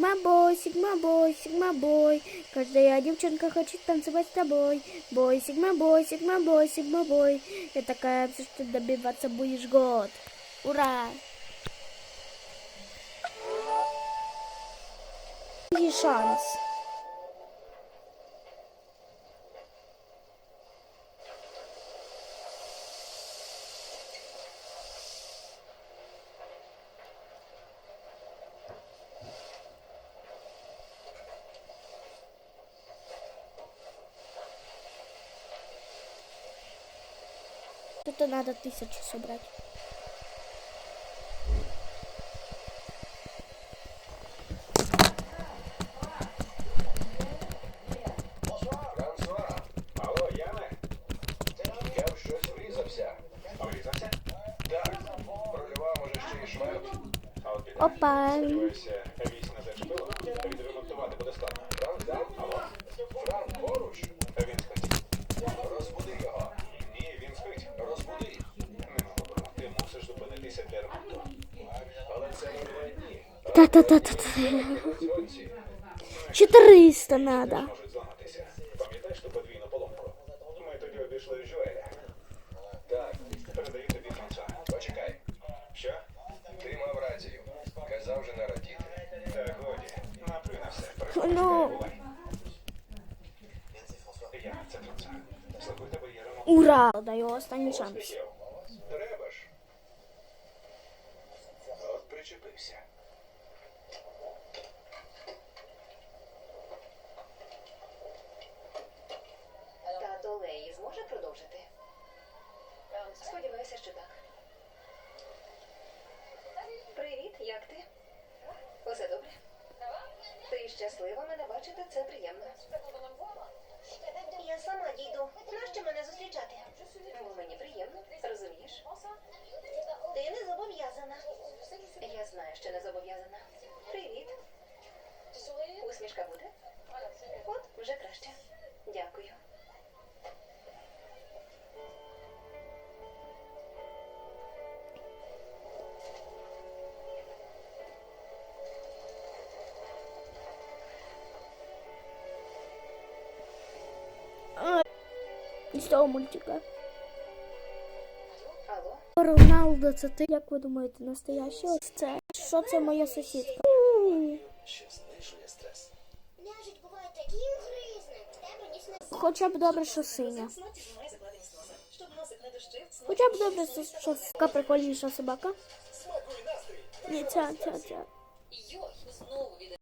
Сигма-бой, сигма-бой, сигма-бой, каждая девчонка хочет танцевать с тобой. Бой, сигма-бой, сигма-бой, сигма-бой, я такая, все, что добиваться будешь год. Ура! И шанс. Шмет. А от питання, Опа. сподіваюся, вісь не зачепило. Відремонтувати буде складно. Франк, у тебе є ремонт. Ура! Даю останній шанс. Успіхів. Треба ж. От причепився. Сподіваюся, що так. Привіт, як ти? Усе добре? Ти щаслива мене бачити, це приємно. Я сама дійду. Нащо мене зустрічати? Бо мені приємно, розумієш? Ти не зобов'язана. Я знаю, що не зобов'язана. Із того мультика. Роналдо, це ти, як ви думаєте, настоящий? Ось це. Що це моя сусідка? М, Нежить буває такі гризни. Тебе ніс не Хоча б добре, що синя. Хоча б добре, що що така прикольніша собака. Ні, ця, ця, ця. Йой, знову